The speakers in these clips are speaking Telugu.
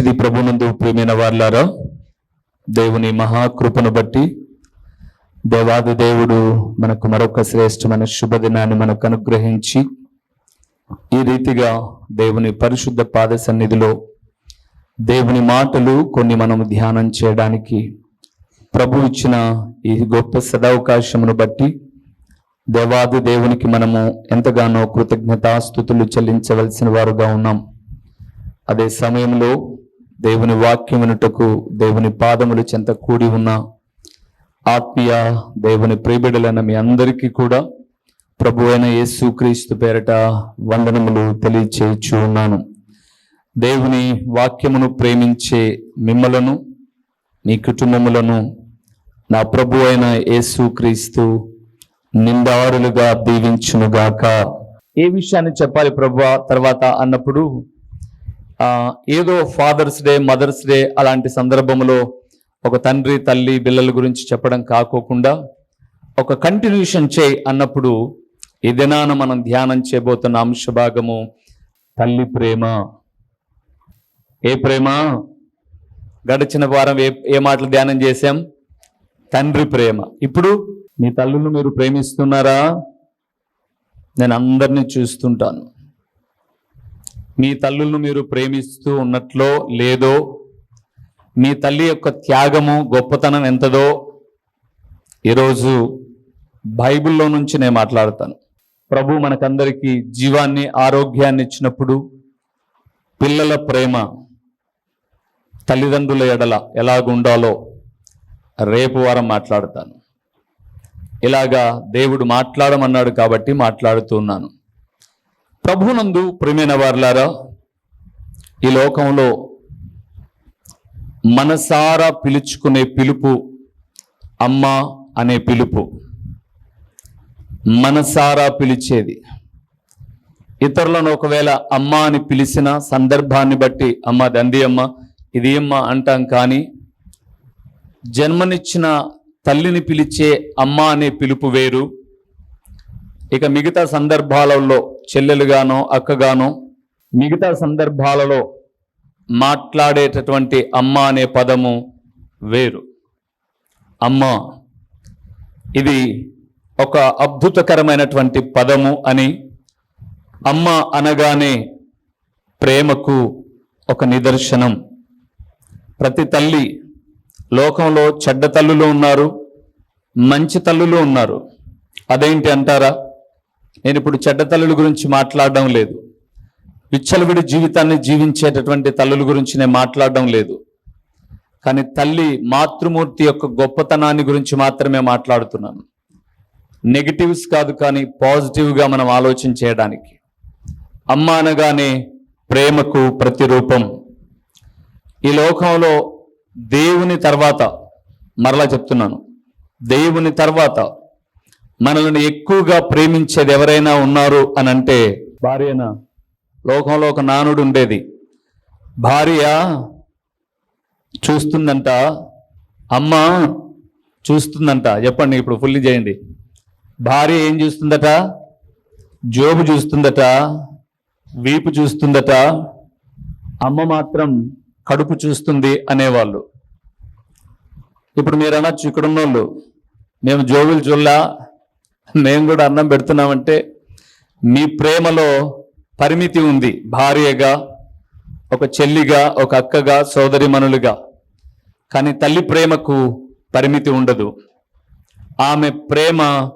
మంచిది ప్రభునందు ప్రియమైన వార్లారా దేవుని మహాకృపను బట్టి దేవాది దేవుడు మనకు మరొక శ్రేష్టమైన శుభదినాన్ని మనకు అనుగ్రహించి ఈ రీతిగా దేవుని పరిశుద్ధ పాద సన్నిధిలో దేవుని మాటలు కొన్ని మనము ధ్యానం చేయడానికి ప్రభు ఇచ్చిన ఈ గొప్ప సదవకాశమును బట్టి దేవాది దేవునికి మనము ఎంతగానో కృతజ్ఞతాస్థుతులు చెల్లించవలసిన వారుగా ఉన్నాం. అదే సమయంలో దేవుని వాక్యమునుటకు దేవుని పాదములు చెంత కూడి ఉన్న ఆత్మీయ దేవుని ప్రియబిడలైన మీ అందరికీ కూడా ప్రభు అయిన యేసుక్రీస్తు పేరట వందనములు తెలియచేయచ్చు ఉన్నాను. దేవుని వాక్యమును ప్రేమించే మిమ్మలను మీ కుటుంబములను నా ప్రభు అయిన యేసుక్రీస్తు నిందారులుగా దీవించునుగాక. ఏ విషయాన్ని చెప్పాలి ప్రభు? తర్వాత అన్నప్పుడు ఏదో ఫాదర్స్ డే మదర్స్ డే అలాంటి సందర్భంలో ఒక తండ్రి తల్లి పిల్లల గురించి చెప్పడం కాకోకుండా ఒక కంటిన్యూషన్ చేయి అన్నప్పుడు ఈ దినాన మనం ధ్యానం చేయబోతున్న అంశ భాగము తల్లి ప్రేమ. ఏ ప్రేమ? గడిచిన వారం ఏ ఏ మాటలు ధ్యానం చేశాం? తండ్రి ప్రేమ. ఇప్పుడు మీ తల్లులు మీరు ప్రేమిస్తున్నారా? నేను అందరినీ చూస్తుంటాను. మీ తల్లులను మీరు ప్రేమిస్తూ ఉన్నట్లో లేదో మీ తల్లి యొక్క త్యాగము గొప్పతనం ఎంతదో ఈరోజు బైబిల్లో నుంచి నేను మాట్లాడతాను. ప్రభు మనకందరికీ జీవాన్ని ఆరోగ్యాన్ని ఇచ్చినప్పుడు పిల్లల ప్రేమ తల్లిదండ్రుల ఎడల ఎలాగుండాలో రేపు వారం మాట్లాడతాను. ఇలాగా దేవుడు మాట్లాడమన్నాడు కాబట్టి మాట్లాడుతున్నాను ప్రభునందు ప్రేమైన వారులారా ఈ లోకంలో మనసారా పిలుచుకునే పిలుపు అమ్మ అనే పిలుపు మనసారా పిలిచేది. ఇతరులను ఒకవేళ అమ్మ అని పిలిచిన సందర్భాన్ని బట్టి అమ్మ దంది అమ్మ ఇది అమ్మ అంటాం కానీ జన్మనిచ్చిన తల్లిని పిలిచే అమ్మ అనే పిలుపు వేరు. ఇక మిగతా సందర్భాలలో చెల్లెలుగానో అక్కగానో మిగతా సందర్భాలలో మాట్లాడేటటువంటి అమ్మ అనే పదము వేరు. అమ్మ ఇది ఒక అద్భుతకరమైనటువంటి పదము అని అమ్మ అనగానే ప్రేమకు ఒక నిదర్శనం. ప్రతి తల్లి లోకంలో చెడ్డ తల్లులు ఉన్నారు మంచి తల్లులు ఉన్నారు. అదేంటి అంటారా? నేను ఇప్పుడు చెడ్డ తల్లుల గురించి మాట్లాడడం లేదు. విచ్చలవిడి జీవితాన్ని జీవించేటటువంటి తల్లుల గురించి నేను మాట్లాడడం లేదు. కానీ తల్లి మాతృమూర్తి యొక్క గొప్పతనాన్ని గురించి మాత్రమే మాట్లాడుతున్నాను. నెగిటివ్స్ కాదు కానీ పాజిటివ్గా మనం ఆలోచన చేయడానికి. అమ్మ అనగానే ప్రేమకు ప్రతిరూపం. ఈ లోకంలో దేవుని తర్వాత మరలా చెప్తున్నాను. దేవుని తర్వాత మనల్ని ఎక్కువగా ప్రేమించేది ఎవరైనా ఉన్నారు అని అంటే భార్యనా? లోకంలో ఒక నానుడు ఉండేది. భార్య చూస్తుందంట అమ్మ చూస్తుందంట. చెప్పండి ఇప్పుడు ఫుల్ చేయండి. భార్య ఏం చూస్తుందట? జోబు చూస్తుందట వీపు చూస్తుందట అమ్మ మాత్రం కడుపు చూస్తుంది అనేవాళ్ళు. ఇప్పుడు మీరు అనొచ్చు ఇక్కడ ఉన్నోళ్ళు మేము జోబులు చూడలా మేము కూడా అన్నం పెడుతున్నామంటే మీ ప్రేమలో పరిమితి ఉంది. భార్యగా ఒక చెల్లిగా ఒక అక్కగా సోదరిమణులుగా కానీ తల్లి ప్రేమకు పరిమితి ఉండదు. ఆమె ప్రేమ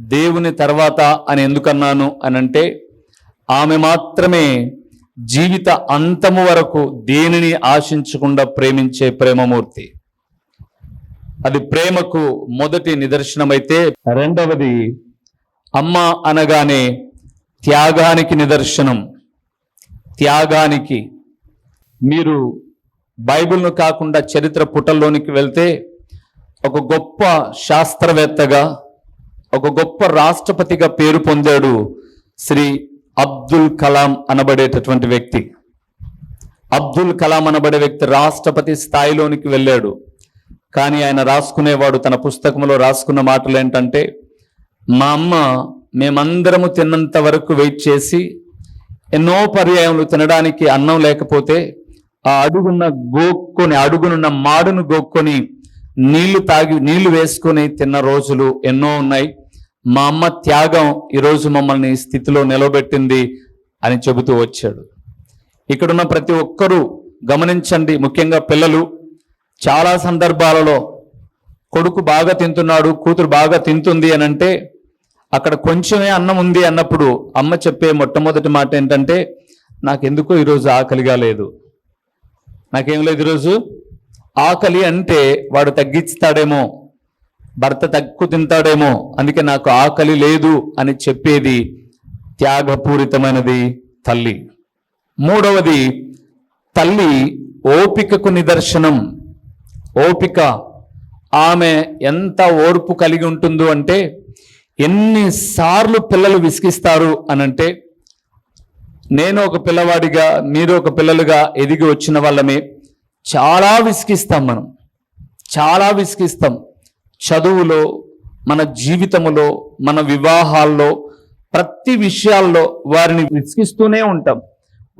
దేవుని తర్వాత అని ఎందుకన్నాను అని అంటే ఆమె మాత్రమే జీవిత అంతము వరకు దేనిని ఆశించకుండా ప్రేమించే ప్రేమమూర్తి. అది ప్రేమకు మొదటి నిదర్శనమైతే రెండవది అమ్మ అనగానే త్యాగానికి నిదర్శనం. త్యాగానికి. మీరు బైబిల్ను కాకుండా చరిత్ర పుటల్లోనికి వెళ్తే ఒక గొప్ప శాస్త్రవేత్తగా ఒక గొప్ప రాష్ట్రపతిగా పేరు పొందాడు శ్రీ అబ్దుల్ కలాం అనబడేటటువంటి వ్యక్తి. అబ్దుల్ కలాం అనబడే వ్యక్తి రాష్ట్రపతి స్థాయిలోనికి వెళ్ళాడు. కానీ ఆయన రాసుకునేవాడు తన పుస్తకంలో రాసుకున్న మాటలు ఏంటంటే మా అమ్మ మేమందరము తిన్నంత వరకు వెయిట్ చేసి ఎన్నో పర్యాయములు తినడానికి అన్నం లేకపోతే ఆ అడుగున్న గోక్కొని అడుగునున్న మాడును గోక్కొని నీళ్ళు తాగి నీళ్ళు వేసుకొని తిన్న రోజులు ఎన్నో ఉన్నాయి. మా అమ్మ త్యాగం ఈరోజు మమ్మల్ని స్థితిలో నిలబెట్టింది అని చెబుతూ వచ్చాడు. ఇక్కడున్న ప్రతి ఒక్కరూ గమనించండి ముఖ్యంగా పిల్లలు చాలా సందర్భాలలో కొడుకు బాగా తింటున్నాడు కూతురు బాగా తింటుంది అని అంటే అక్కడ కొంచెమే అన్నం ఉంది అన్నప్పుడు అమ్మ చెప్పే మొట్టమొదటి మాట ఏంటంటే నాకెందుకో ఈరోజు ఆకలిగా లేదు. నాకేం లేదు ఈరోజు? ఆకలి అంటే వాడు తగ్గిస్తాడేమో భర్త తక్కువ తింటాడేమో అందుకే నాకు ఆకలి లేదు అని చెప్పేది త్యాగపూరితమైనది తల్లి. మూడవది తల్లి ఓపికకు నిదర్శనం. ఓపిక. ఆమె ఎంత ఓర్పు కలిగి ఉంటుందో అంటే ఎన్నిసార్లు పిల్లలు విసిగిస్తారు అనంటే నేను ఒక పిల్లవాడిగా మీరు ఒక పిల్లలుగా ఎదిగి వచ్చిన వాళ్ళమే. చాలా విసిగిస్తాం మనం. చాలా విసిగిస్తాం. చదువులో మన జీవితములో మన వివాహాల్లో ప్రతి విషయాల్లో వారిని విసిగిస్తూనే ఉంటాం.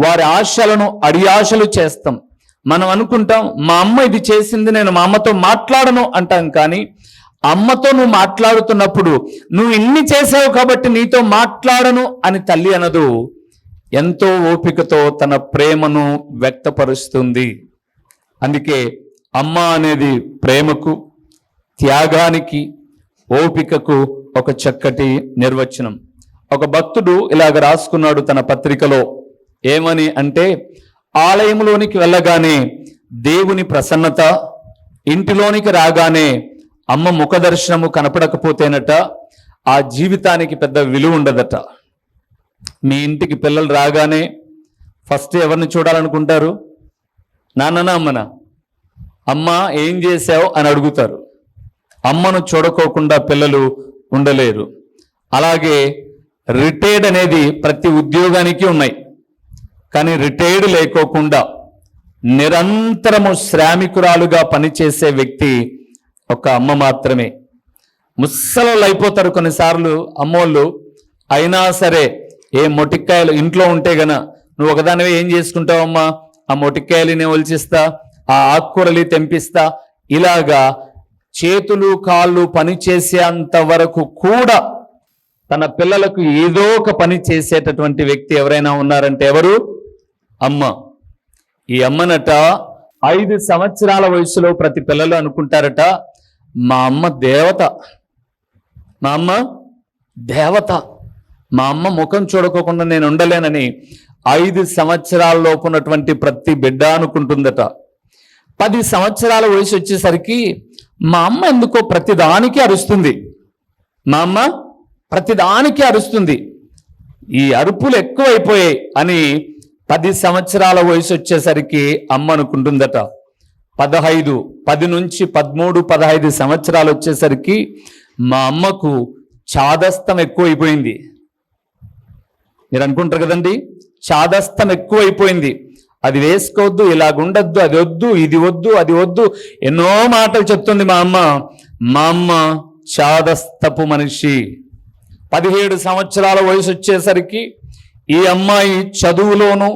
వారి ఆశలను అడియాశలు చేస్తాం. మనం అనుకుంటాం మా అమ్మ ఇది చేసింది నేను మా అమ్మతో మాట్లాడను అంటాం కానీ అమ్మతో నువ్వు మాట్లాడుతున్నప్పుడు నువ్వు ఇన్ని చేసావు కాబట్టి నీతో మాట్లాడను అని తల్లి అనదు. ఎంతో ఓపికతో తన ప్రేమను వ్యక్తపరుస్తుంది. అందుకే అమ్మ అనేది ప్రేమకు త్యాగానికి ఓపికకు ఒక చక్కటి నిర్వచనం. ఒక భక్తుడు ఇలాగ రాసుకున్నాడు తన పత్రికలో ఏమని అంటే ఆలయంలోనికి వెళ్ళగానే దేవుని ప్రసన్నత ఇంటిలోనికి రాగానే అమ్మ ముఖ దర్శనము కనపడకపోతేనట ఆ జీవితానికి పెద్ద విలువ ఉండదట. మీ ఇంటికి పిల్లలు రాగానే ఫస్ట్ ఎవరిని చూడాలనుకుంటారు? నాన్ననా అమ్మనా? అమ్మ ఏం చేశావు? అని అడుగుతారు. అమ్మను చూడకోకుండా పిల్లలు ఉండలేరు. అలాగే రిటైర్డ్ అనేది ప్రతి ఉద్యోగానికి ఉన్నాయి. కానీ రిటైర్డ్ లేకోకుండా నిరంతరము శ్రామికురాలుగా పనిచేసే వ్యక్తి ఒక అమ్మ మాత్రమే. ముస్సలు అయిపోతారు కొన్నిసార్లు అమ్మోళ్ళు. అయినా సరే ఏ మొటిక్కాయలు ఇంట్లో ఉంటే గన నువ్వు ఒకదానివే ఏం చేసుకుంటావమ్మా? ఆ మొటిక్కాయలని ఒలిచిస్తా ఆ ఆకుకూరలు తెంపిస్తా. ఇలాగా చేతులు కాళ్ళు పనిచేసేంత వరకు కూడా తన పిల్లలకు ఏదో ఒక పని చేసేటటువంటి వ్యక్తి ఎవరైనా ఉన్నారంటే ఎవరు? అమ్మ. ఈ అమ్మనట ఐదు సంవత్సరాల వయసులో ప్రతి పిల్లలు అనుకుంటారట మా అమ్మ దేవత. మా అమ్మ దేవత. మా అమ్మ ముఖం చూడకోకుండా నేను ఉండలేనని ఐదు సంవత్సరాల లోపు ఉన్నటువంటి ప్రతి బిడ్డ అనుకుంటుందట. పది సంవత్సరాల వయసు వచ్చేసరికి మా అమ్మ ఎందుకో ప్రతిదానికి అరుస్తుంది. మా అమ్మ ప్రతిదానికి అరుస్తుంది. ఈ అరుపులు ఎక్కువైపోయాయి అని పది సంవత్సరాల వయసు వచ్చేసరికి అమ్మ అనుకుంటుందట. పదహైదు పది నుంచి పదమూడు పదహైదు సంవత్సరాలు వచ్చేసరికి మా అమ్మకు చాదస్తం ఎక్కువైపోయింది. మీరు అనుకుంటారు కదండి? చాదస్తం ఎక్కువైపోయింది. అది వేసుకోవద్దు ఇలాగుండద్దు అది వద్దు ఇది వద్దు అది వద్దు ఎన్నో మాటలు చెప్తుంది మా అమ్మ. మా అమ్మ చాదస్తపు మనిషి. పదిహేడు సంవత్సరాల వయసు వచ్చేసరికి ఈ అమ్మాయి చదువులోనూ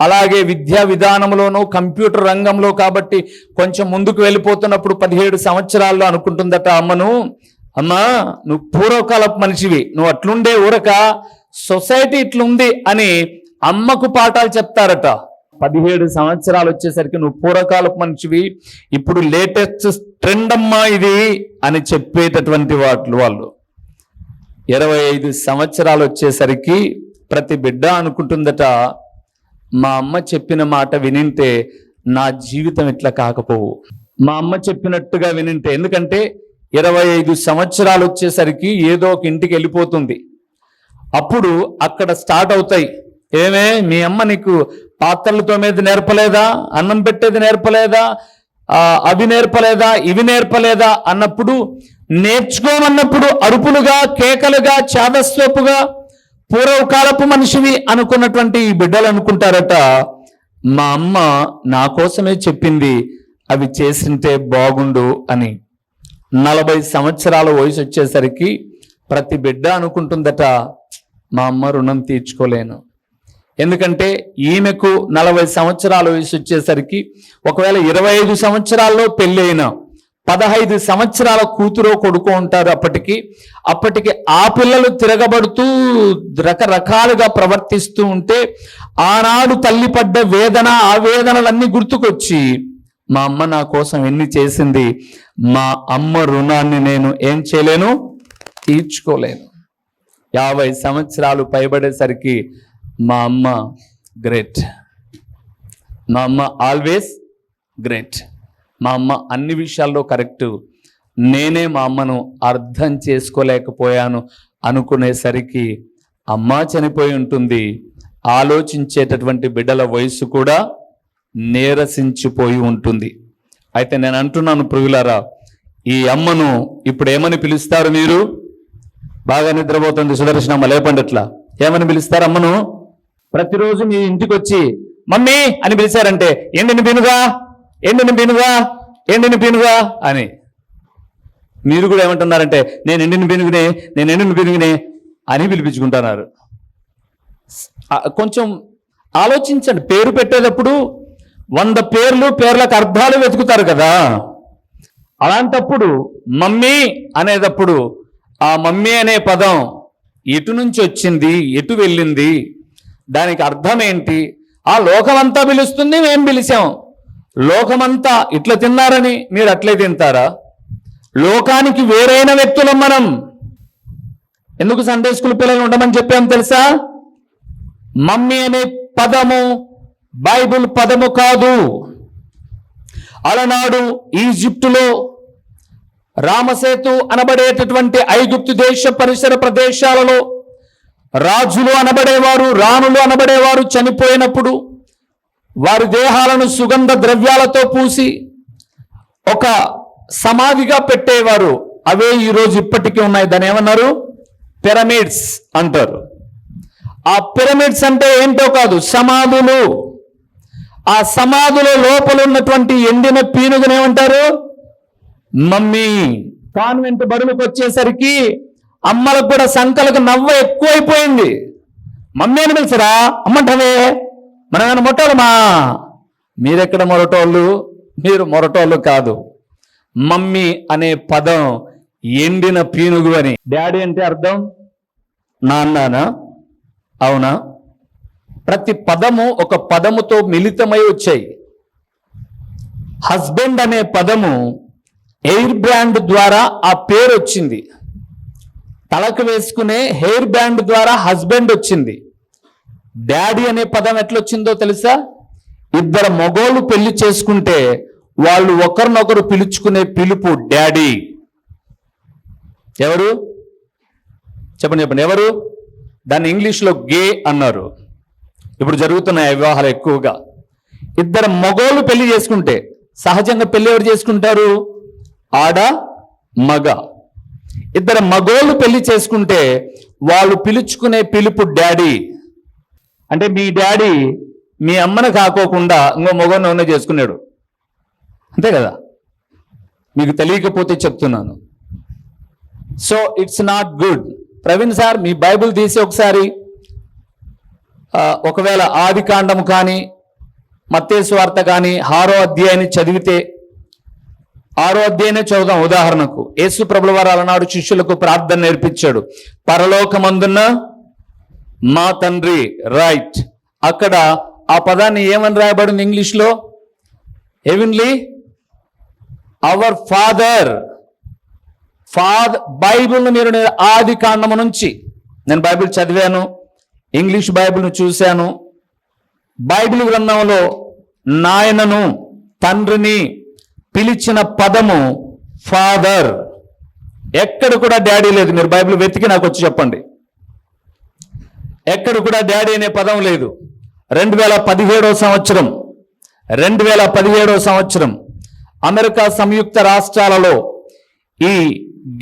అలాగే విద్యా విధానంలోనూ కంప్యూటర్ రంగంలో కాబట్టి కొంచెం ముందుకు వెళ్ళిపోతున్నప్పుడు పదిహేడు సంవత్సరాల్లో అనుకుంటుందట అమ్మను. అమ్మా నువ్వు పూర్వకాలపు మనిషివి నువ్వు అట్లుండే ఊరక సొసైటీ ఇట్లుంది అని అమ్మకు పాఠాలు చెప్తారట. పదిహేడు సంవత్సరాలు వచ్చేసరికి నువ్వు పూర్వకాలపు మనిషివి ఇప్పుడు లేటెస్ట్ ట్రెండ్ అమ్మా ఇది అని చెప్పేటటువంటి వాటి వాళ్ళు. ఇరవై ఐదు సంవత్సరాలు వచ్చేసరికి ప్రతి బిడ్డ అనుకుంటుందట మా అమ్మ చెప్పిన మాట వినింటే నా జీవితం ఇట్లా కాకపోవు. మా అమ్మ చెప్పినట్టుగా వినింటే ఎందుకంటే ఇరవై ఐదు సంవత్సరాలు వచ్చేసరికి ఏదో ఒక ఇంటికి వెళ్ళిపోతుంది. అప్పుడు అక్కడ స్టార్ట్ అవుతాయి. ఏమే మీ అమ్మ నీకు పాత్రలతో మీద నేర్పలేదా? అన్నం పెట్టేది నేర్పలేదా? అవి నేర్పలేదా? ఇవి నేర్పలేదా? అన్నప్పుడు నేర్చుకోమన్నప్పుడు అరుపులుగా కేకలుగా చాదస్వపుగా పూర్వకాలపు మనిషివి అనుకున్నటువంటి ఈ బిడ్డలు అనుకుంటారట మా అమ్మ నా కోసమే చెప్పింది అవి చేసింటే బాగుండు అని. నలభై సంవత్సరాల వయసు వచ్చేసరికి ప్రతి బిడ్డ అనుకుంటుందట మా అమ్మ రుణం తీర్చుకోలేను. ఎందుకంటే ఈమెకు నలభై సంవత్సరాల వయసు వచ్చేసరికి ఒకవేళ ఇరవై ఐదు సంవత్సరాల్లో పెళ్ళి అయినా పదహైదు సంవత్సరాల కూతురు కొడుకు ఉంటారు అప్పటికి. అప్పటికి ఆ పిల్లలు తిరగబడుతూ రకరకాలుగా ప్రవర్తిస్తూ ఉంటే ఆనాడు తల్లి పడ్డ వేదన ఆ వేదనలన్నీ గుర్తుకొచ్చి మా అమ్మ నా కోసం ఎన్ని చేసింది? మా అమ్మ రుణాన్ని నేను ఏం చేయలేను? తీర్చుకోలేను. యాభై సంవత్సరాలు పైబడేసరికి మా అమ్మ గ్రేట్. మా అమ్మ ఆల్వేస్ గ్రేట్. మా అమ్మ అన్ని విషయాల్లో కరెక్ట్. నేనే మా అమ్మను అర్థం చేసుకోలేకపోయాను అనుకునేసరికి అమ్మ చనిపోయి ఉంటుంది. ఆలోచించేటటువంటి బిడ్డల వయసు కూడా నీరసించిపోయి ఉంటుంది. అయితే నేను అంటున్నాను ప్రియులారా ఈ అమ్మను ఇప్పుడు ఏమని పిలుస్తారు మీరు? బాగా నిద్రపోతుంది సుదర్శనమ్మ లేపండి లేపండిట్లా ఏమని పిలుస్తారు అమ్మను? ప్రతిరోజు మీ ఇంటికి వచ్చి మమ్మీ అని పిలిచారంటే ఎండిని పినుగా ఎండిని పినుగా? ఎండిని పినుగా? అని. మీరు కూడా ఏమంటున్నారంటే నేను ఎండిని పినుగునే నేను ఎండిని పినుగునే అని పిలిపించుకుంటున్నారు. కొంచెం ఆలోచించండి. పేరు పెట్టేటప్పుడు వంద పేర్లు పేర్లకు అర్థాలు వెతుకుతారు కదా. అలాంటప్పుడు మమ్మీ అనేటప్పుడు ఆ మమ్మీ అనే పదం ఎటు నుంచి వచ్చింది ఎటు వెళ్ళింది దానికి అర్థం ఏంటి? ఆ లోకమంతా పిలుస్తుంది మేము పిలిచాం. లోకమంతా ఇట్లా తిన్నారని మీరు అట్లే తింటారా? లోకానికి వేరైన వ్యక్తులం మనం. ఎందుకు సండే స్కూల్ పిల్లలు ఉండమని చెప్పాం తెలుసా? మమ్మీ అనే పదము బైబిల్ పదము కాదు. అలనాడు ఈజిప్టులో రామసేతు అనబడేటటువంటి ఐగుప్తు దేశ పరిసర ప్రదేశాలలో రాజులు అనబడేవారు రాణులు అనబడేవారు చనిపోయినప్పుడు వారి దేహాలను సుగంధ ద్రవ్యాలతో పూసి ఒక సమాధిగా పెట్టేవారు. అవే ఈరోజు ఇప్పటికీ ఉన్నాయి. దాని ఏమన్నారు? పిరమిడ్స్ అంటారు. ఆ పిరమిడ్స్ అంటే ఏంటో కాదు సమాధులు. ఆ సమాధుల లోపల ఉన్నటువంటి ఎండిన పీనుగుని ఏమంటారు? మమ్మీ. కాన్వెంట్ బడులకు వచ్చేసరికి అమ్మలకు కూడా సంకలకు నవ్వ ఎక్కువైపోయింది. మమ్మీ అని పిలిచరా? అమ్మంటవే? మనం ఏమైనా మొట్టోళ్ళమా మీరెక్కడ మొరటోళ్ళు? మీరు మొరటోళ్ళు కాదు. మమ్మీ అనే పదం ఎండిన పీనుగు అని. డాడీ అంటే అర్థం? నాన్నానా? అవునా? ప్రతి పదము ఒక పదముతో మిళితమై వచ్చాయి. హస్బెండ్ అనే పదము ఎయిర్ బ్రాండ్ ద్వారా ఆ పేరు వచ్చింది తలకు వేసుకునే హెయిర్ బ్యాండ్ ద్వారా హస్బెండ్ వచ్చింది. డాడీ అనే పదం ఎట్లొచ్చిందో తెలుసా? ఇద్దరు మగోళ్ళు పెళ్ళి చేసుకుంటే వాళ్ళు ఒకరినొకరు పిలుచుకునే పిలుపు డాడీ. ఎవరు? చెప్పండి చెప్పండి. ఎవరు? దాన్ని ఇంగ్లీష్లో గే అన్నారు. ఇప్పుడు జరుగుతున్నాయి వివాహాలు ఎక్కువగా. ఇద్దరు మగోళ్ళు పెళ్ళి చేసుకుంటే సహజంగా పెళ్ళి ఎవరు చేసుకుంటారు? ఆడ మగ. ఇద్దరు మగోళ్ళు పెళ్ళి చేసుకుంటే వాళ్ళు పిలుచుకునే పిలుపు డాడీ. అంటే మీ డాడీ మీ అమ్మను కాకోకుండా ఇంకో మగోని చేసుకున్నాడు. అంతే కదా? మీకు తెలియకపోతే చెప్తున్నాను. So it's not good Praveen sir me Bible తీసి ఒకసారి ఒకవేళ ఆది కాండము కానీ మత్తేసు కానీ ఆరో అధ్యాయాన్ని చదివితే ఆరో అధ్యాయనే చదువుదాం ఉదాహరణకు. యేసు ప్రభుల వారు అలనాడు శిష్యులకు ప్రార్థన నేర్పించాడు. పరలోకమందున్న మా తండ్రి రైట్. అక్కడ ఆ పదాన్ని ఏమని రాయబడింది ఇంగ్లీష్లో? హెవెన్లీ అవర్ ఫాదర్ ఫాదర్ బైబిల్ను మీరు నేను ఆది కాండము నుంచి. నేను బైబిల్ చదివాను ఇంగ్లీష్ బైబిల్ను చూశాను. బైబిల్ గ్రంథంలో నాయనను తండ్రిని పిలిచిన పదము ఫాదర్ ఎక్కడ కూడా డాడీ లేదు. మీరు బైబిల్ వెతికి నాకు వచ్చి చెప్పండి. ఎక్కడ కూడా డాడీ అనే పదం లేదు. రెండు వేల పదిహేడవ సంవత్సరం రెండు వేల పదిహేడవ సంవత్సరం అమెరికా సంయుక్త రాష్ట్రాలలో ఈ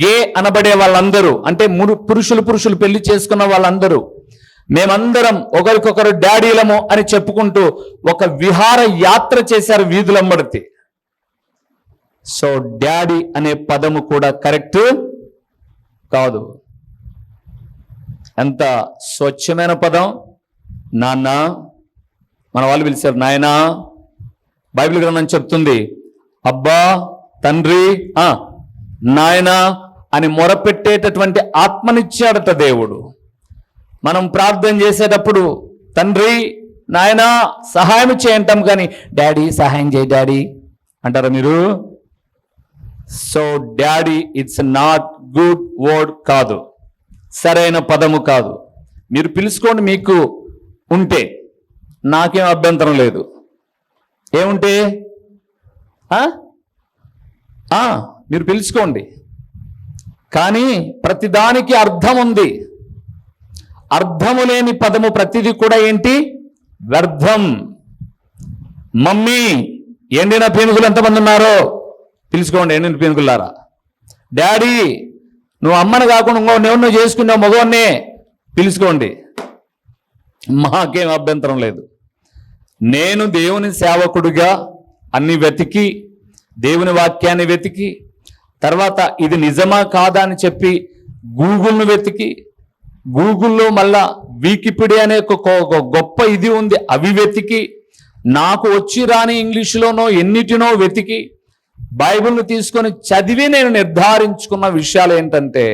గే అనబడే వాళ్ళందరూ అంటే మురు పురుషులు పురుషులు పెళ్ళి చేసుకున్న వాళ్ళందరూ మేమందరం ఒకరికొకరు డాడీలము అని చెప్పుకుంటూ ఒక విహార యాత్ర చేశారు వీధులంబడితే. సో డాడీ అనే పదము కూడా కరెక్ట్? కాదు. ఎంత స్వచ్ఛమైన పదం? నాన్న మన వాళ్ళు పిలిచారు నాయనా బైబిల్ గ్రంథం చెప్తుంది అబ్బా తండ్రి నాయన అని మొరపెట్టేటటువంటి ఆత్మనిచ్చాడట దేవుడు. మనం ప్రార్థన చేసేటప్పుడు తండ్రి నాయన సహాయం చేయంటాం కానీ డాడీ సహాయం చేయి డాడీ అంటారా మీరు? So daddy it's not good word కాదు. సరైన పదము కాదు. మీరు పిలుచుకోండి మీకు ఉంటే. నాకేం అభ్యంతరం లేదు. ఏముంటే? మీరు పిలుచుకోండి. కానీ ప్రతిదానికి అర్థం ఉంది. అర్థము లేని పదము ప్రతిదీ కూడా ఏంటి? వ్యర్థం. మమ్మీ ఎండిన పీనుగులు ఎంతమంది ఉన్నారో? పిలుచుకోండి ఎండిన పీనుగులారా డాడీ నువ్వు అమ్మను కాకుండా ఇంకో నువ్వు చేసుకున్నావు మగవాన్నే పిలుచుకోండి. మాకేం అభ్యంతరం లేదు. నేను దేవుని సేవకుడిగా అన్ని వెతికి దేవుని వాక్యాన్ని వెతికి తర్వాత ఇది నిజమా కాదా అని చెప్పి గూగుల్ను వెతికి గూగుల్లో మళ్ళా వికీపీడియా అనే ఒక ఒక గొప్ప ఇది ఉంది. అవి వెతికి నాకు వచ్చి రాని ఇంగ్లీషులోనో ఎన్నిటినో వెతికి బైబిల్ను తీసుకొని చదివి నేను నిర్ధారించుకున్న విషయాలు ఏంటంటే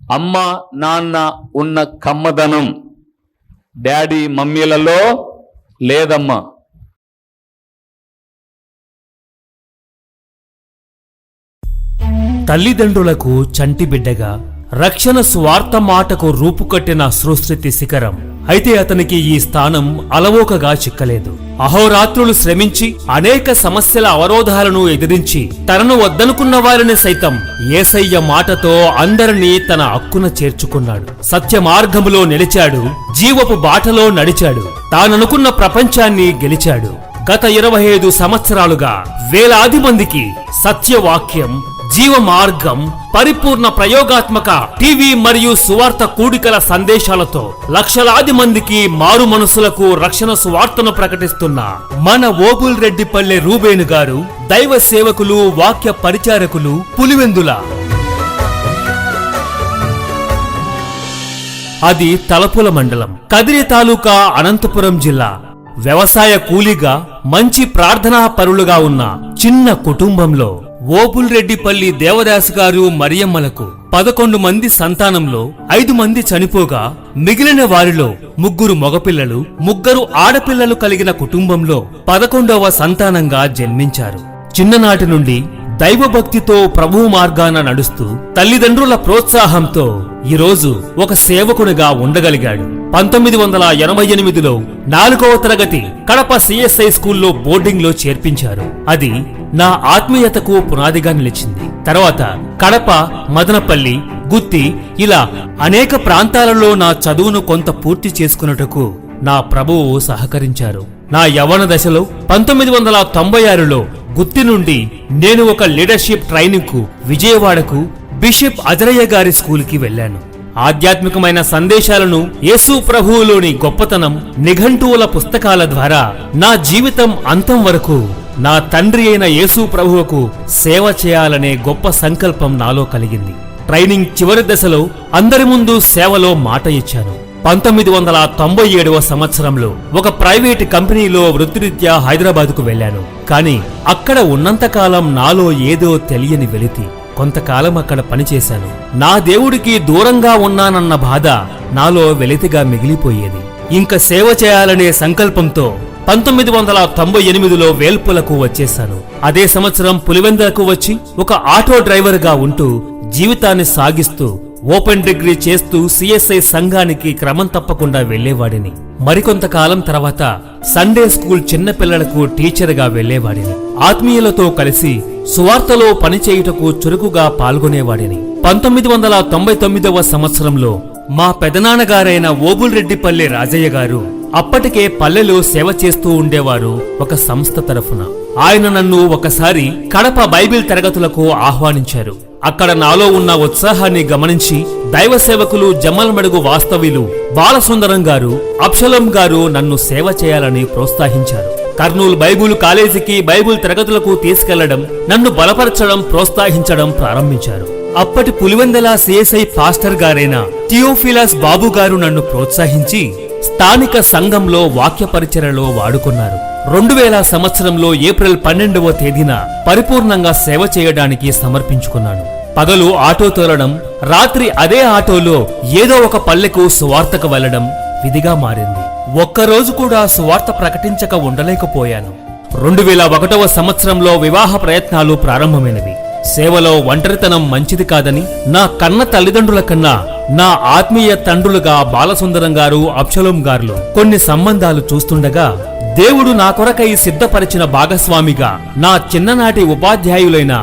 అమ్మ నాన్న ఉన్న కమ్మదనం డాడీ మమ్మీలలో లేదమ్మా. తల్లిదండ్రులకు చంటి బిడ్డగా రక్షణ స్వార్థ మాటకు రూపుకట్టిన సృష్టి శిఖరం. అయితే అతనికి ఈ స్థానం అలవోకగా చిక్కలేదు. అహోరాత్రులు శ్రమించి అనేక సమస్యల అవరోధాలను ఎదిరించి తనను వద్దనుకున్న వారిని సైతం ఏసయ్య మాటతో అందరినీ తన హక్కున చేర్చుకున్నాడు. సత్య మార్గములో నిలిచాడు జీవపు బాటలో నడిచాడు తాననుకున్న ప్రపంచాన్ని గెలిచాడు. గత ఇరవై ఐదు సంవత్సరాలుగా వేలాది మందికి సత్యవాక్యం జీవ మార్గం పరిపూర్ణ ప్రయోగాత్మక టీవీ మరియు సువార్త కూడికల సందేశాలతో లక్షలాది మందికి మారు మనసులకు రక్షణ సువార్తను ప్రకటిస్తున్న మన ఓబుల్ రెడ్డిపల్లె రూబేను గారు దైవ సేవకులు వాక్య పరిచారకులు పులివెందుల. అది తలపుల మండలం. కదిరి తాలూకా అనంతపురం జిల్లా. వ్యవసాయ కూలీగా మంచి ప్రార్థనా పరులుగా ఉన్న చిన్న కుటుంబంలో. ఓపుల్రెడ్డిపల్లి దేవదాస్ గారు మరియమ్మలకు పదకొండు మంది సంతానంలో ఐదు మంది చనిపోగా మిగిలిన వారిలో ముగ్గురు మగపిల్లలు ముగ్గురు ఆడపిల్లలు కలిగిన కుటుంబంలో పదకొండవ సంతానంగా జన్మించారు. చిన్ననాటి నుండి దైవభక్తితో ప్రభు మార్గాన నడుస్తూ తల్లిదండ్రుల ప్రోత్సాహంతో ఈరోజు ఒక సేవకుడిగా ఉండగలిగాడు. పంతొమ్మిది వందల ఎనభై ఎనిమిదిలో నాలుగవ తరగతి కడప సిఎస్ఐ స్కూల్లో బోర్డింగ్లో చేర్పించారు. అది నా ఆత్మీయతకు పునాదిగా నిలిచింది. తర్వాత కడప మదనపల్లి గుత్తి ఇలా అనేక ప్రాంతాలలో నా చదువును కొంత పూర్తి చేసుకున్నట్టుకు నా ప్రభువు సహకరించారు. నా యవన దశలో పంతొమ్మిది వందల తొంభై ఆరులో గుత్తి నుండి నేను ఒక లీడర్షిప్ ట్రైనింగ్కు విజయవాడకు బిషప్ అజరయ్య గారి స్కూల్కి వెళ్ళాను. ఆధ్యాత్మికమైన సందేశాలను యేసు ప్రభువులోని గొప్పతనం నిఘంటువుల పుస్తకాల ద్వారా నా జీవితం అంతం వరకు నా తండ్రి అయిన యేసు ప్రభువుకు సేవ చేయాలనే గొప్ప సంకల్పం నాలో కలిగింది. ట్రైనింగ్ చివరి దశలో అందరి ముందు సేవలో మాట ఇచ్చాను. పంతొమ్మిది వందల తొంభై ఏడవ సంవత్సరంలో ఒక ప్రైవేట్ కంపెనీలో వృత్తిరీత్యా హైదరాబాద్కు వెళ్ళాను. కానీ అక్కడ ఉన్నంతకాలం నాలో ఏదో తెలియని వెలితి. కొంతకాలం అక్కడ పనిచేశాను. నా దేవుడికి దూరంగా ఉన్నానన్న బాధ నాలో వెలితిగా మిగిలిపోయేది. ఇంక సేవ చేయాలనే సంకల్పంతో పంతొమ్మిది వందల తొంభై ఎనిమిదిలో వేల్పులకు వచ్చేశాను. అదే సంవత్సరం పులివెందలకు వచ్చి ఒక ఆటో డ్రైవర్గా ఉంటూ జీవితాన్ని సాగిస్తూ ఓపెన్ డిగ్రీ చేస్తూ సిఎస్ఐ సంఘానికి క్రమం తప్పకుండా వెళ్ళేవాడిని మరికొంతకాలం తర్వాత సండే స్కూల్ చిన్నపిల్లలకు టీచర్గా వెళ్ళేవాడిని ఆత్మీయులతో కలిసి సువార్తలో పనిచేయుటకు చురుకుగా పాల్గొనేవాడిని. పంతొమ్మిది వందల తొంభై తొమ్మిదవ సంవత్సరంలో మా పెదనాన్నగారైన ఓబుల్రెడ్డిపల్లి రాజయ్య గారు అప్పటికే పల్లెలో సేవ చేస్తూ ఉండేవారు ఒక సంస్థ తరఫున. ఆయన నన్ను ఒకసారి కడప బైబిల్ తరగతులకు ఆహ్వానించారు. అక్కడ నాలో ఉన్న ఉత్సాహాన్ని గమనించి దైవ సేవకులు జమ్మలమడుగు వాస్తవ్యులు బాలసుందరం గారు అప్షలం గారు నన్ను సేవ చేయాలని ప్రోత్సహించారు. కర్నూలు బైబుల్ కాలేజీకి బైబుల్ తరగతులకు తీసుకెళ్ళడం నన్ను బలపరచడం ప్రోత్సహించడం ప్రారంభించారు. అప్పటి పులివెందల సిఎస్ఐ పాస్టర్ గారైన థియోఫిలాస్ బాబు గారు నన్ను ప్రోత్సహించి స్థానిక సంఘంలో వాక్యపరిచరలో వాడుకున్నారు. రెండు వేల సంవత్సరంలో ఏప్రిల్ పన్నెండవ తేదీన పరిపూర్ణంగా సేవ చేయడానికి సమర్పించుకున్నాను. పగలు ఆటో తోలడం రాత్రి అదే ఆటోలో ఏదో ఒక పల్లెకు సువార్తకు వెళ్ళడం విధిగా మారింది. ఒక్కరోజు కూడా సువార్త ప్రకటించక ఉండలేకపోయాను. రెండు వేల ఒకటవ సంవత్సరంలో వివాహ ప్రయత్నాలు ప్రారంభమైనవి. సేవలో ఒంటరితనం మంచిది కాదని నా కన్న తల్లిదండ్రుల కన్నా నా ఆత్మీయ తండ్రులుగా బాలసుందరం గారు అప్షలోం గారులు కొన్ని సంబంధాలు చూస్తుండగా దేవుడు నా కొరకై సిద్ధపరిచిన భాగస్వామిగా నా చిన్ననాటి ఉపాధ్యాయులైన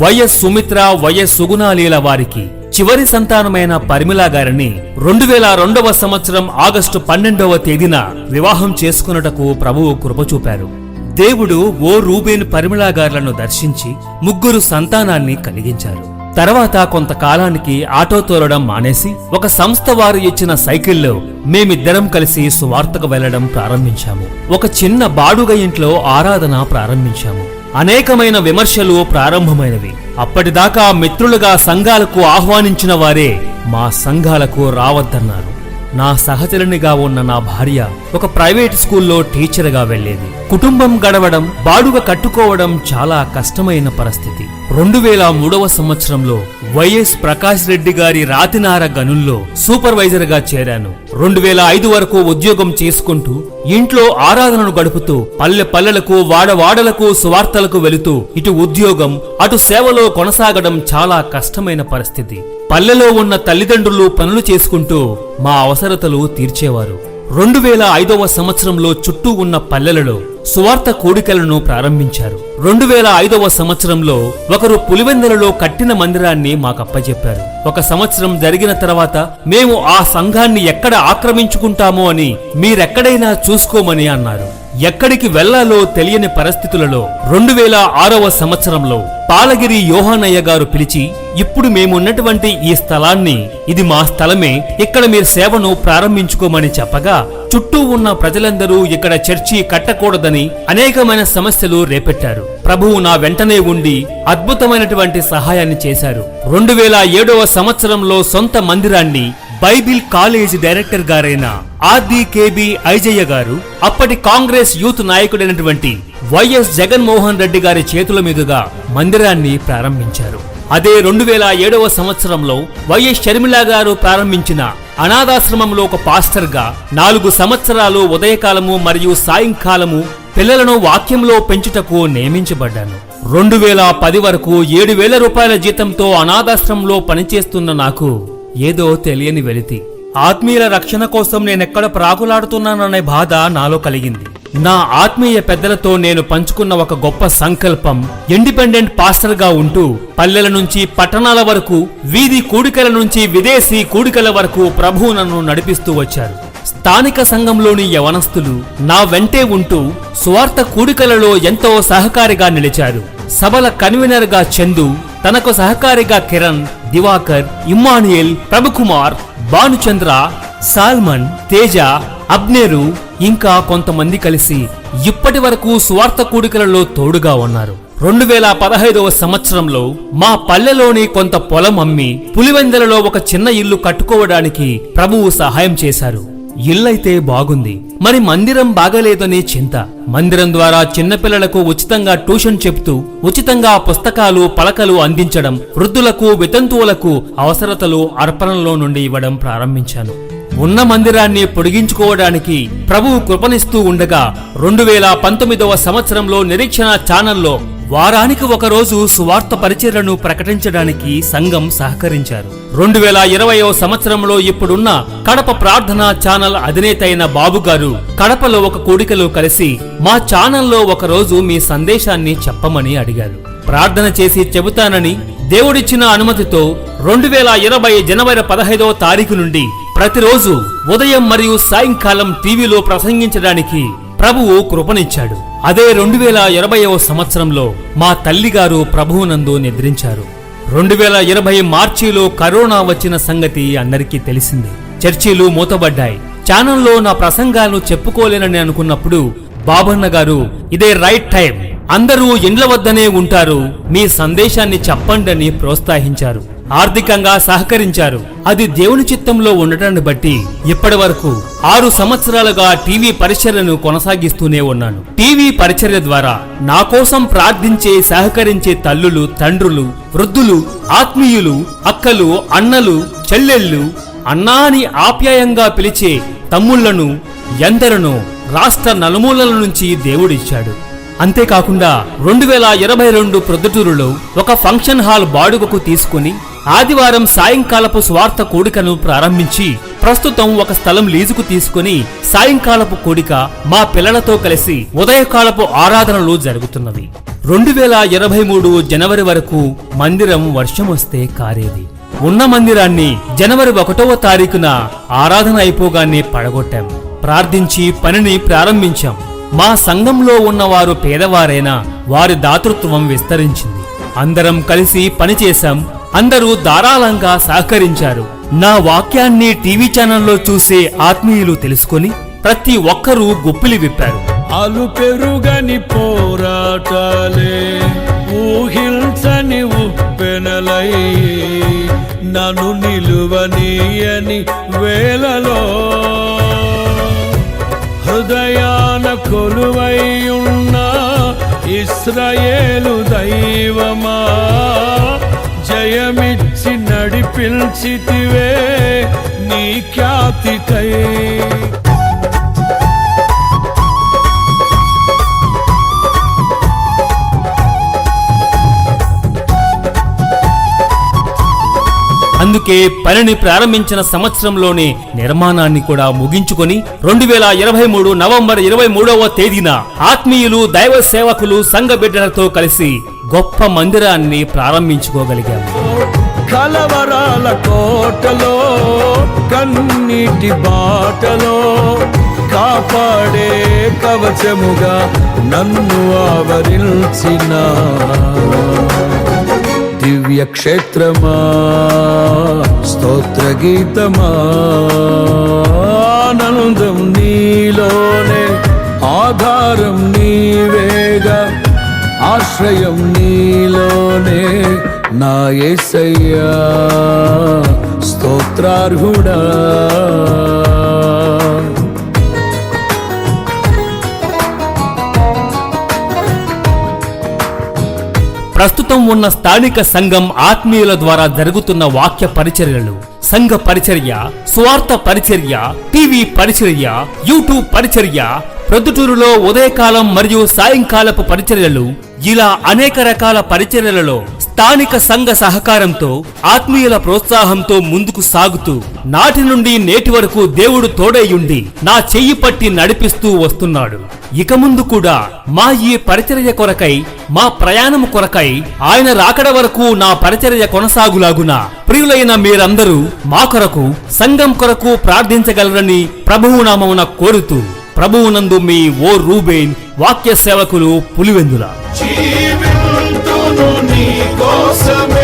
వైఎస్ సుమిత్ర వైఎస్ సుగుణాలీల వారికి చివరి సంతానమైన పరిమిళా గారిని రెండు వేల రెండవ సంవత్సరం ఆగస్టు పన్నెండవ తేదీన వివాహం చేసుకున్నటకు ప్రభువు కృప చూపారు దేవుడు ఓ రూబేన్ పరిమిళా గారులను దర్శించి ముగ్గురు సంతానాన్ని కలిగించారు. తర్వాత కొంతకాలానికి ఆటో తోలడం మానేసి ఒక సంస్థ వారు ఇచ్చిన సైకిల్లో మేమిద్దరం కలిసి సువార్తకు వెళ్ళడం ప్రారంభించాము. ఒక చిన్న బాడుగ ఇంట్లో ఆరాధన ప్రారంభించాము. అనేకమైన విమర్శలు ప్రారంభమైనవి. అప్పటిదాకా మిత్రులుగా సంఘాలకు ఆహ్వానించిన వారే మా సంఘాలకు రావద్దన్నారు. నా సహచరునిగా ఉన్న నా భార్య ఒక ప్రైవేట్ స్కూల్లో టీచర్గా వెళ్ళేది కుటుంబం గడవడం బాడుగ కట్టుకోవడం చాలా కష్టమైన పరిస్థితి. రెండు వేల మూడవ సంవత్సరంలో వైఎస్ ప్రకాష్ రెడ్డి గారి రాతినార గనుల్లో సూపర్వైజర్గా చేరాను. రెండు వేల ఐదు వరకు ఉద్యోగం చేసుకుంటూ ఇంట్లో ఆరాధనను గడుపుతూ పల్లె పల్లెలకు వాడవాడలకు సువార్తలకు వెళుతూ ఇటు ఉద్యోగం అటు సేవలో కొనసాగడం చాలా కష్టమైన పరిస్థితి. పల్లెలో ఉన్న తల్లిదండ్రులు పనులు చేసుకుంటూ మా అవసరతలు తీర్చేవారు. రెండు వేల ఐదవ సంవత్సరంలో చుట్టూ ఉన్న పల్లెలలో సువార్త కోడికలను ప్రారంభించారు. రెండు వేల ఐదవ సంవత్సరంలో ఒకరు పులివెందలలో కట్టిన మందిరాన్ని మాకప్పచెప్పారు ఒక సంవత్సరం జరిగిన తర్వాత మేము ఆ సంఘాన్ని ఎక్కడ ఆక్రమించుకుంటామో అని మీరెక్కడైనా చూసుకోమని అన్నారు. ఎక్కడికి వెళ్ళాలో తెలియని పరిస్థితులలో రెండు వేల ఆరవ సంవత్సరంలో పాలగిరి యోహానయ్య గారు పిలిచి ఇప్పుడు మేమున్నటువంటి ఈ స్థలాన్ని ఇది మా స్థలమే ఇక్కడ మీరు సేవను ప్రారంభించుకోమని చెప్పగా చుట్టూ ఉన్న ప్రజలందరూ ఇక్కడ చర్చి కట్టకూడదని అనేకమైన సమస్యలు రేపెట్టారు. ప్రభువు నా వెంటనే ఉండి అద్భుతమైనటువంటి సహాయాన్ని చేశారు. రెండు వేల ఏడవ సంవత్సరంలో సొంత మందిరాన్ని బైబిల్ కాలేజ్ డైరెక్టర్ గారైన ఆర్డికేబి ఐజయ్య గారు అప్పటి కాంగ్రెస్ యూత్ నాయకుడైనటువంటి వైఎస్ జగన్మోహన్ రెడ్డి గారి చేతుల మీదుగా మందిరాన్ని ప్రారంభించారు. అదే రెండు వేల ఏడవ సంవత్సరంలో వైఎస్ షర్మిల గారు ప్రారంభించిన అనాథాశ్రమంలో ఒక పాస్టర్గా నాలుగు సంవత్సరాలు ఉదయకాలము మరియు సాయంకాలము పిల్లలను వాక్యంలో పెంచుటకు నియమించబడ్డాను. రెండు వేల పది వరకు ఏడు వేల రూపాయల జీతంతో అనాథాశ్రమంలో పనిచేస్తున్న నాకు ఏదో తెలియని వెలితి. ఆత్మీయుల రక్షణ కోసం నేనెక్కడ ప్రాకులాడుతున్నాననే బాధ నాలో కలిగింది. నా ఆత్మీయ పెద్దలతో నేను పంచుకున్న ఒక గొప్ప సంకల్పం ఇండిపెండెంట్ పాస్టర్గా ఉంటూ పల్లెల నుంచి పట్టణాల వరకు వీధి కూడికల నుంచి విదేశీ కూడికల వరకు ప్రభు నన్ను నడిపిస్తూ వచ్చారు. స్థానిక సంఘంలోని యవనస్తులు నా వెంటే ఉంటూ స్వార్థ కూడికలలో ఎంతో సహకారిగా నిలిచారు. సభల కన్వీనర్గా చందు తనకు సహకారిగా Kiran Divakar Immanuel Prabhukumar Bhanuchandra Solomon Teja Abner ఇంకా కొంతమంది కలిసి ఇప్పటి వరకు స్వార్థ కూడికలలో తోడుగా ఉన్నారు రెండు వేల పదహైదవ సంవత్సరంలో మా పల్లెలోని కొంత పొలం అమ్మి పులివెందలలో ఒక చిన్న ఇల్లు కట్టుకోవడానికి ప్రభువు సహాయం చేశారు. ఇల్లైతే బాగుంది. మరి మందిరం బాగలేదని చింత. మందిరం ద్వారా చిన్నపిల్లలకు ఉచితంగా ట్యూషన్ చెప్తూ ఉచితంగా పుస్తకాలు పలకలు అందించడం వృద్ధులకు వితంతువులకు అవసరతలు అర్పణలో నుండి ఇవ్వడం ప్రారంభించాను. ఉన్న మందిరాన్ని పొడిగించుకోవడానికి ప్రభువు కృపనిస్తూ ఉండగా రెండు వేల పంతొమ్మిదవ సంవత్సరంలో నిరీక్షణ ఛానల్లో వారానికి ఒకరోజు సువార్త పరిచర్లను ప్రకటించడానికి సంఘం సహకరించారు. రెండు వేల ఇరవయో సంవత్సరంలో ఇప్పుడున్న కడప ప్రార్థన ఛానల్ అధినేత అయిన బాబు గారు కడపలో ఒక కూడికలో కలిసి మా ఛానల్లో ఒకరోజు మీ సందేశాన్ని చెప్పమని అడిగారు. ప్రార్థన చేసి చెబుతానని దేవుడిచ్చిన అనుమతితో రెండు వేల ఇరవై జనవరి పదహైదవ తారీఖు నుండి ప్రతిరోజు ఉదయం మరియు సాయంకాలం టీవీలో ప్రసంగించడానికి ప్రభువు కృపనిచ్చాడు. అదే రెండు వేల ఇరవయవ సంవత్సరంలో మా తల్లిగారు ప్రభువునందు నిద్రించారు. రెండు వేల ఇరవై మార్చిలో కరోనా వచ్చిన సంగతి అందరికీ తెలిసింది. చర్చిలు మూతబడ్డాయి. ఛానల్లో నా ప్రసంగాలను చెప్పుకోలేనని అనుకున్నప్పుడు బాబన్న గారు ఇదే రైట్ టైం. అందరూ ఇండ్ల వద్దనే ఉంటారు. మీ సందేశాన్ని చెప్పండని ప్రోత్సహించారు. ఆర్థికంగా సహకరించారు. అది దేవుని చిత్తంలో ఉండటాన్ని బట్టి ఇప్పటి వరకు ఆరు సంవత్సరాలుగా టీవీ పరిచర్యను కొనసాగిస్తూనే ఉన్నాను. టీవీ పరిచర్య ద్వారా నా కోసం ప్రార్థించే సహకరించే తల్లులు తండ్రులు వృద్ధులు ఆత్మీయులు అక్కలు అన్నలు చెల్లెళ్ళు అన్నా అని ఆప్యాయంగా పిలిచే తమ్ముళ్ళను ఎందరనో రాష్ట్ర నలుమూలల నుంచి దేవుడిచ్చాడు. అంతేకాకుండా రెండు వేల ఇరవై రెండు ప్రొద్దుటూరులో ఒక ఫంక్షన్ హాల్ బాడుగకు తీసుకుని ఆదివారం సాయంకాలపు స్వార్థ కోడికను ప్రారంభించి ప్రస్తుతం ఒక స్థలం లీజుకు తీసుకుని సాయంకాలపు కోడిక మా పిల్లలతో కలిసి ఉదయకాలపు ఆరాధనలు జరుగుతున్నవి రెండు వేల ఇరవై మూడు జనవరి వరకు మందిరం వర్షం వస్తే కారేది. ఉన్న మందిరాన్ని జనవరి ఒకటవ తారీఖున ఆరాధన అయిపోగానే పడగొట్టాం. ప్రార్థించి పనిని ప్రారంభించాం. మా సంఘంలో ఉన్నవారు పేదవారైనా వారి దాతృత్వం విస్తరించింది. అందరం కలిసి పనిచేశాం అందరూ ధారాళంగా సహకరించారు. నా వాక్యాన్ని టీవీ ఛానల్లో చూసే ఆత్మీయులు తెలుసుకొని ప్రతి ఒక్కరూ గుప్పిలి విప్పారు. అలు పెరుగని పోరాటాలే ఊహించని ఉప్పెనలై నన్ను నిలువనీయని వేలలో హృదయాన కొలువై ఉన్న ఇస్రాయేలు దైవమా? జయమిచ్చి నడిపించితివే నీ ఖ్యాతికై. అందుకే పనిని ప్రారంభించిన సంవత్సరంలోనే నిర్మాణాన్ని కూడా ముగించుకొని రెండు వేల ఇరవై మూడు నవంబర్ ఇరవై మూడవ తేదీన ఆత్మీయులు దైవ సేవకులు సంఘ బిడ్డలతో కలిసి గొప్ప మందిరాన్ని ప్రారంభించుకోగలిగాము. కలవరాల కోటలో కన్నీటి బాటలో కాపాడే కవచముగా నన్ను ఆవరించిన దివ్య క్షేత్రమా స్తోత్ర గీతమా ఆనందం నీలోనే ఆధారం నీవేగా ఆశ్రయం నీలోనే నా ఏసయ్యా స్తోత్రార్హుడా. ప్రస్తుతం ఉన్న స్థానిక సంఘం ఆత్మీయుల ద్వారా జరుగుతున్న వాక్య పరిచర్యలు. సంఘ పరిచర్య స్వార్థ పరిచర్య టీవీ పరిచర్య యూట్యూబ్ పరిచర్య ప్రొద్దుటూరులో ఉదయకాలం మరియు సాయంకాలపు పరిచర్యలు ఇలా అనేక రకాల పరిచర్యలలో స్థానిక సంఘ సహకారంతో ఆత్మీయుల ప్రోత్సాహంతో ముందుకు సాగుతూ నాటి నుండి నేటి వరకు దేవుడు తోడైయుండి నా చెయ్యి పట్టి నడిపిస్తూ వస్తున్నాడు. ఇక ముందు కూడా మా ఈ పరిచర్య కొరకై మా ప్రయాణం కొరకై ఆయన రాకడ వరకు నా పరిచర్య కొనసాగులాగున. ప్రియులైన మీరందరూ మా కొరకు సంఘం కొరకు ప్రార్థించగలరని ప్రభువు నామమున కోరుతూ ప్రభువునందు మీ ఓ రూబేన్ వాక్య సేవకులు పులివెందుల నీ కోసమే